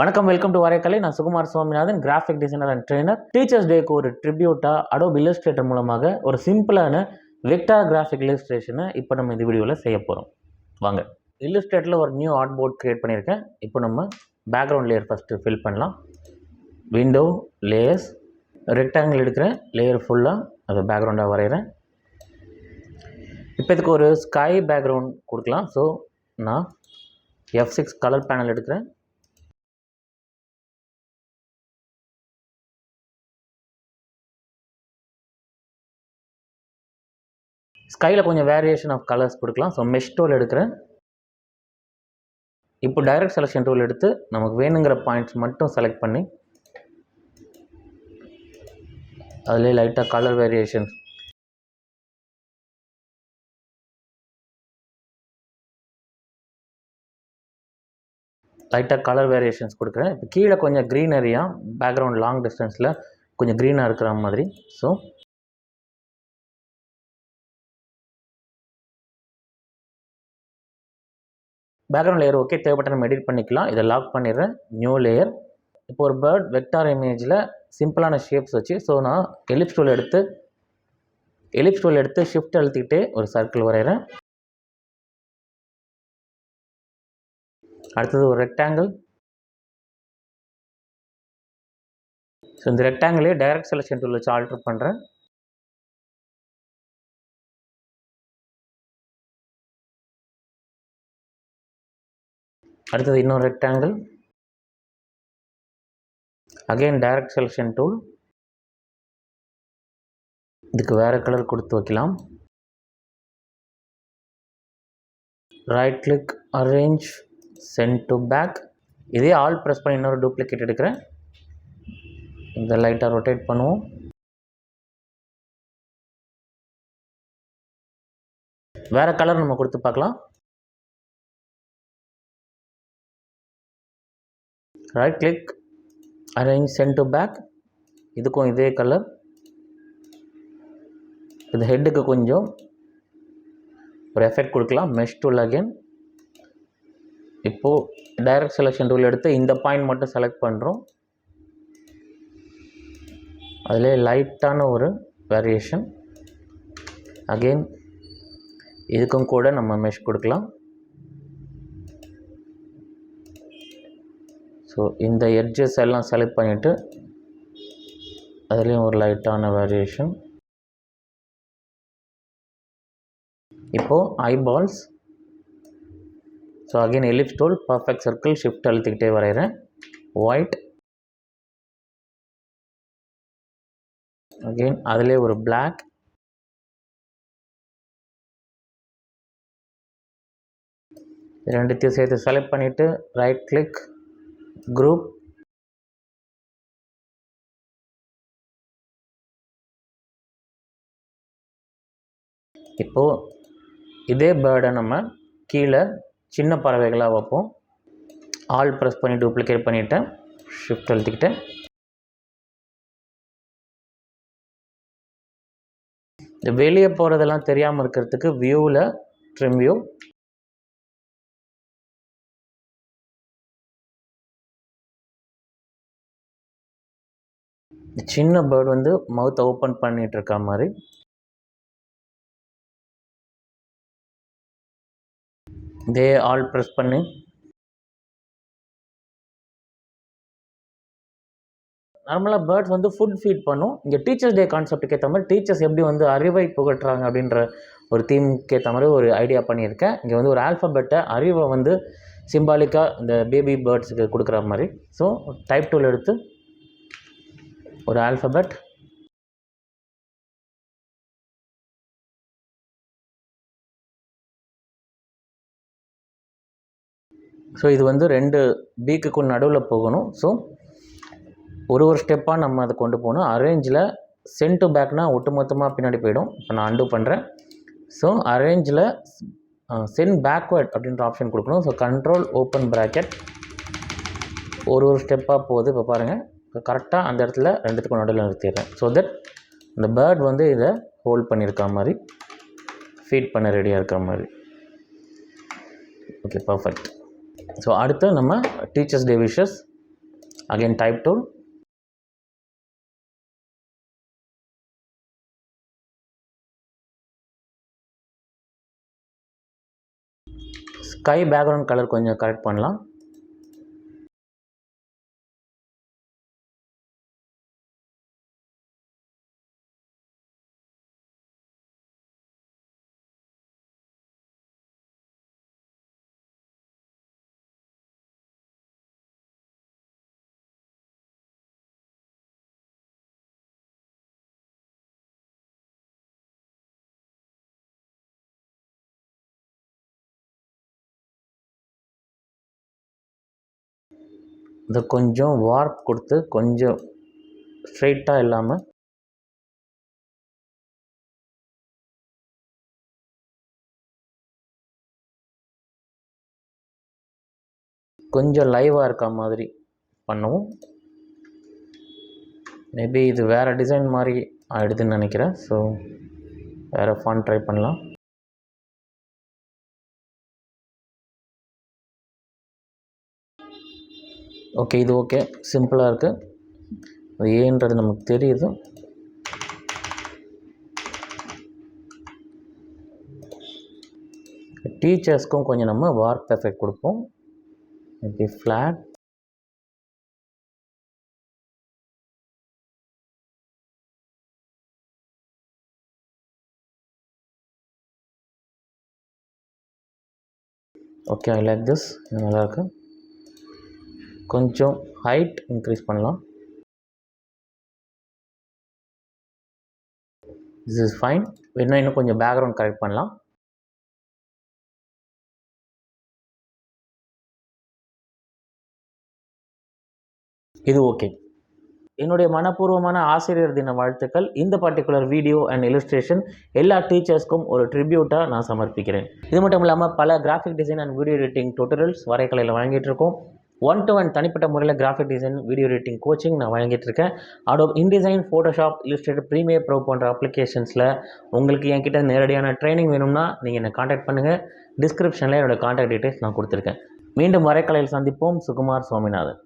வணக்கம் welcome to Varaikalai. நான் Sukumar Swaminathan graphic designer and trainer teachers டேக்கு ஒரு ட்ரிபியூட்டாக அடோப் இல்லஸ்ட்ரேட்டர் மூலமாக ஒரு சிம்பிளான வெக்டார் கிராஃபிக் இல்லஸ்ட்ரேஷனை இப்போ நம்ம இந்த வீடியோவில் செய்ய போகிறோம் வாங்க. இல்லஸ்ட்ரேட்டரில் ஒரு நியூ ஆர்ட் போர்ட் க்ரியேட் பண்ணியிருக்கேன். இப்போ நம்ம பேக்ரவுண்ட் லேயர் ஃபஸ்ட்டு ஃபில் பண்ணலாம். விண்டோ லேயர்ஸ் ரெக்டாங்கிள் எடுக்கிறேன். லேயர் ஃபுல்லாக அதை பேக்ரவுண்டாக வரைகிறேன். இப்போ இதுக்கு ஒரு ஸ்கை பேக்ரவுண்ட் கொடுக்கலாம். ஸோ நான் எஃப் சிக்ஸ் கலர் பேனல் எடுக்கிறேன். ஸ்கையில் கொஞ்சம் வேரியேஷன் ஆஃப் கலர்ஸ் கொடுக்கலாம். ஸோ மெஷ் டூல் எடுக்கிறேன். இப்போ டைரக்ட் செலெக்ஷன் டூல் எடுத்து நமக்கு வேணுங்கிற பாயிண்ட்ஸ் மட்டும் செலக்ட் பண்ணி அதிலே லைட்டாக கலர் வேரியேஷன் லைட்டாக கலர் வேரியேஷன்ஸ் கொடுக்குறேன். இப்போ கீழே கொஞ்சம் க்ரீனரியாக பேக்ரவுண்ட் லாங் டிஸ்டன்ஸில் கொஞ்சம் க்ரீனாக இருக்கிற மாதிரி. ஸோ பேக்ரவுண்ட் லேயர் ஓகே தேவைப்பட்ட நம்ம எடிட் பண்ணிக்கலாம். இதை லாக் பண்ணிடுறேன். நியூ லேயர் இப்போ ஒரு பேர்ட் வெக்டார் இமேஜில் சிம்பிளான ஷேப்ஸ் வச்சு ஸோ நான் எலிப்ஸ் டூல் எடுத்து எலிப்ஸ் டூல் எடுத்து ஷிஃப்ட் அழுத்திக்கிட்டே ஒரு சர்க்கிள் வரைகிறேன். அடுத்தது ஒரு ரெக்டாங்கிள் ஸோ இந்த ரெக்டாங்கிளே டைரக்ட் செலெக்ஷன் டூல் வச்சு ஆல்டர் பண்ணுறேன் அடுத்தது இன்னொரு rectangle again direct selection tool இதுக்கு வேறு கலர் கொடுத்து வைக்கலாம். Right click arrange send to back இதே ஆல் ப்ரெஸ் பண்ணி இன்னொரு டூப்ளிகேட் எடுக்கிறேன். இந்த லைட்டாக ரொட்டேட் பண்ணுவோம். வேறு கலர் நம்ம கொடுத்து பார்க்கலாம். Right click arrange send to back இதுக்கும் இதே கலர் இது ஹெட்டுக்கு கொஞ்சம் ஒரு எஃபெக்ட் கொடுக்கலாம். மெஷ் டூல் அகேன் இப்போது டைரக்ட் செலெக்ஷன் டூல் எடுத்து இந்த பாயிண்ட் மட்டும் செலக்ட் பண்ணுறோம் அதிலே லைட்டான ஒரு வேரியேஷன் அகெயின் இதுக்கும் கூட நம்ம மெஷ் கொடுக்கலாம். ஸோ இந்த எட்ஜஸ் எல்லாம் செலக்ட் பண்ணிவிட்டு அதுலேயும் ஒரு லைட்டான வேரியேஷன் இப்போது eyeballs so again ellipse tool perfect circle shift அழுத்திக்கிட்டே வரைகிறேன். ஒயிட் அகெயின் அதிலே ஒரு பிளாக் ரெண்டுத்தையும் சேர்த்து செலக்ட் பண்ணிவிட்டு ரைட் கிளிக் குரூப் இப்போது இதே பேர்டை நம்ம கீழே சின்ன பறவைகளாக வைப்போம். ஆல் ப்ரெஸ் பண்ணி டூப்ளிகேட் பண்ணிவிட்டேன் ஷிஃப்ட் அழுத்திக்கிட்டேன் இந்த வெளியே போகிறதெல்லாம் தெரியாமல் இருக்கிறதுக்கு வியூவில் ட்ரிம் வியூ சின்ன பேர்டு வந்து மவுத்தை ஓப்பன் பண்ணிகிட்டு இருக்க மாதிரி. இதே ஆல் ப்ரெஸ் பண்ணி. நார்மலாக பேர்ட்ஸ் வந்து ஃபுட் ஃபீட் பண்ணும். இங்கே டீச்சர்ஸ் டே கான்செப்ட்டுக்கு ஏற்ற மாதிரி டீச்சர்ஸ் எப்படி வந்து அறிவை புகட்டுறாங்க அப்படின்ற ஒரு தீமுக்கு ஏற்ற மாதிரி ஒரு ஐடியா பண்ணியிருக்கேன். இங்கே வந்து ஒரு ஆல்ஃபபெட்டை அறிவை வந்து சிம்பாலிக்காக இந்த பேபி பேர்ட்ஸுக்கு கொடுக்குற மாதிரி. ஸோ டைப் டூல் எடுத்து ஒரு ஆல்ஃபபெட் ஸோ இது வந்து ரெண்டு பீக்குக்கும் நடுவில் போகணும். ஸோ ஒரு ஒரு ஸ்டெப்பாக நம்ம அதை கொண்டு போகணும். அரேஞ்சில் சென்ட் டு பேக்னால் ஒட்டுமொத்தமாக பின்னாடி போயிடும். இப்போ நான் அண்டு பண்ணுறேன் ஸோ அரேஞ்சில் சென்ட் பேக்வேர்ட் அப்படின்ற ஆப்ஷன் கொடுக்கணும். ஸோ கண்ட்ரோல் ஓப்பன் ப்ராக்கெட் ஒரு ஒரு ஸ்டெப்பாக போகுது. இப்போ பாருங்கள் கரெக்டாக அந்த இடத்துல ரெண்டுத்துக்கும் நடுவில் நிறுத்திடுறேன். ஸோ தட் இந்த பேர்ட் வந்து இதை ஹோல்ட் பண்ணியிருக்க மாதிரி ஃபீட் பண்ண ரெடியாக இருக்கிற மாதிரி. ஓகே பர்ஃபெக்ட் ஸோ அடுத்து நம்ம teachers day wishes again type tool sky background colour கொஞ்சம் கரெக்ட் பண்ணலாம். இந்த கொஞ்சம் வார்ப் கொடுத்து கொஞ்சம் ஸ்ட்ரைட்டாக இல்லாமல் கொஞ்சம் லைவாக இருக்க மாதிரி பண்ணுவோம். மேபி இது வேறு டிசைன் மாதிரி ஆகிடுதுன்னு நினைக்கிறேன். ஸோ வேறு ஃபான் ட்ரை பண்ணலாம். ஓகே இது ஓகே சிம்பிளாக இருக்குது அது ஏன்றது நமக்கு தெரியுது. டீச்சர்ஸ்க்கும் கொஞ்சம் நம்ம வார்ப் எஃபெக்ட் கொடுப்போம். இப்படி flat okay I like this நல்லாயிருக்கு கொஞ்சம் ஹைட் இன்க்ரீஸ் பண்ணலாம். திஸ் இஸ் ஃபைன் வேணா இன்னும் கொஞ்சம் பேக்ரவுண்ட் கரெக்ட் பண்ணலாம். இது ஓகே என்னுடைய மனப்பூர்வமான ஆசிரியர் தின வாழ்த்துக்கள். இந்த பர்டிகுலர் வீடியோ அண்ட் இல்லுஸ்ட்ரேஷன் எல்லா டீச்சர்ஸ்க்கும் ஒரு ட்ரிபியூட்டாக நான் சமர்ப்பிக்கிறேன். இது மட்டும் இல்லாமல் பல graphic design and video editing tutorials வரைக்கலையில் வழங்கிட்டு இருக்கோம். ஒன் டு ஒன் தனிப்பட்ட முறையில் graphic design video editing coaching நான் வழங்கிட்டு இருக்கேன். Adobe InDesign Photoshop Illustrator Premiere Pro போன்ற அப்ளிகேஷன்ஸில் உங்களுக்கு என்கிட்ட நேரடியான ட்ரைனிங் வேணும்னா நீங்கள் என்னை காண்டாக்ட் பண்ணுங்கள் டிஸ்கிரிப்ஷனில் என்னோடய காண்டாக்ட் டீட்டெயில்ஸ் நான் கொடுத்துருக்கேன். மீண்டும் வரைக்கலையில் சந்திப்போம். சுகுமார் சுவாமிநாதன்.